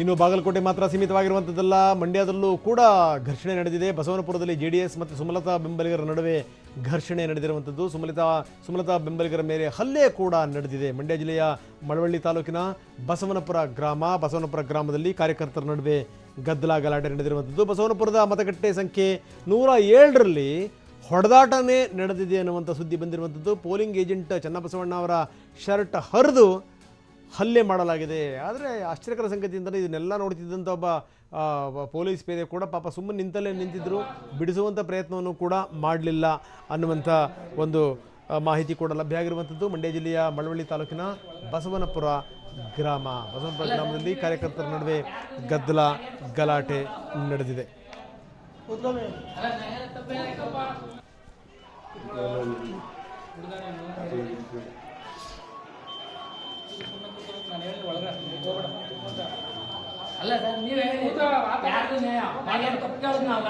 ಇನ್ನು ಬಾಗಲಕೋಟೆ ಮಾತ್ರ ಸೀಮಿತವಾಗಿರುವಂಥದ್ದಲ್ಲ ಮಂಡ್ಯದಲ್ಲೂ ಕೂಡ ಘರ್ಷಣೆ ನಡೆದಿದೆ. ಬಸವನಪುರದಲ್ಲಿ ಜೆ ಡಿ ಎಸ್ ಮತ್ತು ಸುಮಲತಾ ಬೆಂಬಲಿಗರ ನಡುವೆ ಘರ್ಷಣೆ ನಡೆದಿರುವಂಥದ್ದು ಸುಮಲತಾ ಸುಮಲತಾ ಬೆಂಬಲಿಗರ ಮೇಲೆ ಹಲ್ಲೆ ಕೂಡ ನಡೆದಿದೆ. ಮಂಡ್ಯ ಜಿಲ್ಲೆಯ ಮಳವಳ್ಳಿ ತಾಲೂಕಿನ ಬಸವನಪುರ ಗ್ರಾಮ, ಬಸವನಪುರ ಗ್ರಾಮದಲ್ಲಿ ಕಾರ್ಯಕರ್ತರ ನಡುವೆ ಗದ್ದಲ ಗಲಾಟೆ ನಡೆದಿರುವಂಥದ್ದು ಬಸವನಪುರದ ಮತಗಟ್ಟೆ ಸಂಖ್ಯೆ ನೂರ ಏಳರಲ್ಲಿ ಹೊಡೆದಾಟನೇ ನಡೆದಿದೆ ಅನ್ನುವಂಥ ಸುದ್ದಿ ಬಂದಿರುವಂಥದ್ದು ಪೋಲಿಂಗ್ ಏಜೆಂಟ್ ಚನ್ನಬಸವಣ್ಣ ಅವರ ಶರ್ಟ್ ಹರಿದು ಹಲ್ಲೆ ಮಾಡಲಾಗಿದೆ. ಆದರೆ ಆಶ್ಚರ್ಯಕರ ಸಂಗತಿ ಇದನ್ನೆಲ್ಲ ನೋಡ್ತಿದ್ದಂಥ ಒಬ್ಬ ಪೊಲೀಸ್ ಪೇದೆ ಕೂಡ ಪಾಪ ಸುಮ್ಮನೆ ನಿಂತಲ್ಲೇ ನಿಂತಿದ್ದರು ಬಿಡಿಸುವಂಥ ಪ್ರಯತ್ನವನ್ನು ಕೂಡ ಮಾಡಲಿಲ್ಲ ಅನ್ನುವಂಥ ಒಂದು ಮಾಹಿತಿ ಕೂಡ ಲಭ್ಯ ಆಗಿರುವಂಥದ್ದು ಮಂಡ್ಯ ಜಿಲ್ಲೆಯ ಮಳವಳ್ಳಿ ತಾಲೂಕಿನ ಬಸವನಪುರ ಗ್ರಾಮ. ಬಸವನಪುರ ಗ್ರಾಮದಲ್ಲಿ ಕಾರ್ಯಕರ್ತರ ನಡುವೆ ಗದ್ದಲ ಗಲಾಟೆ ನಡೆದಿದೆ. ಅಲ್ಲ ಸರ್ ನೀವೇ ಯಾರ್ದು ನ್ಯಾಯ? ಕೇಳಿದ್ನಲ್ಲ